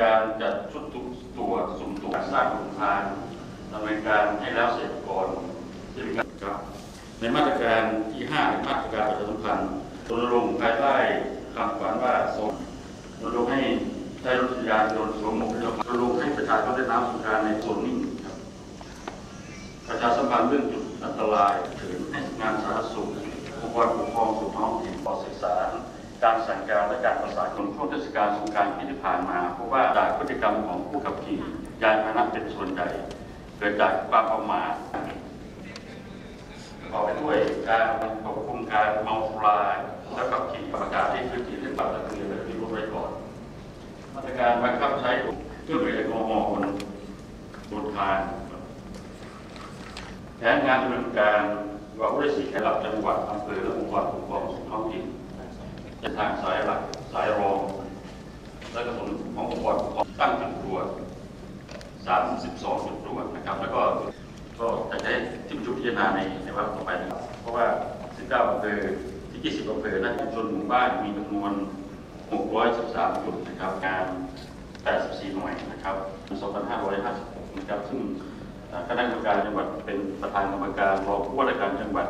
การจัดชุดตรวจสุ่มตรวจสร้างโรงทานดำเนินการให้แล้วเสร็จก่อนที่จะมีการครับในมาตรการที่5ในมาตรการประชาสัมพันธ์รณรงค์ภายใต้คำขวัญว่าส่งรณรงค์ให้ใช้รถจักรยานยนต์สวมหมวกกันน็อกรณรงค์ให้ประชาชนได้น้ำสงการในโซนนิ่งครับประชาสัมพันธ์เรื่องจุดอันตรายถึงให้งานสาธารณสุของค์กรปกครองส่วนท้องถิ่นขอศึกษา การสั่งการและการประสานคนช่วงเทศกาลสงกรารปีที่ผ่านมาเพราะว่าจากพฤติกรรมของผู้ขับขี่ยานพาหนะเป็นส่วนใหญ่เกิดจากความประมาทประกอบไปด้วยการควบคุมการเมาสุราและขับขี่ประกาศที่พื้นที่ที่ปรับและคือแบบที่รู้ไว้ก่อนมาตรการบังคับใช้เครื่องดื่มแอลกอฮอล์บนบนทางแผนงานดำเนินการว่าผู้ได้สีแค่หลักจังหวัดอำเภอและองค์กรปกครองส่วนท้องถิ่น จะทางสายหลักสายรอง และกระสุนขององค์กรปกครองตั้งจุดตรวจ32จุดตรวจนะครับ แล้วก็ก็จะใช้ที่ประชุมพิจารณาในในวันต่อไปนะครับ เพราะว่า 19อำเภอที่ 20อำเภอและชุมชนหมู่บ้านมีจำนวน 613จุดนะครับงาน84หน่วยนะครับ2,556นะครับซึ่งคณะกรรมการจังหวัดเป็นประธานกรรมการรองผู้ว่าราชการจังหวัด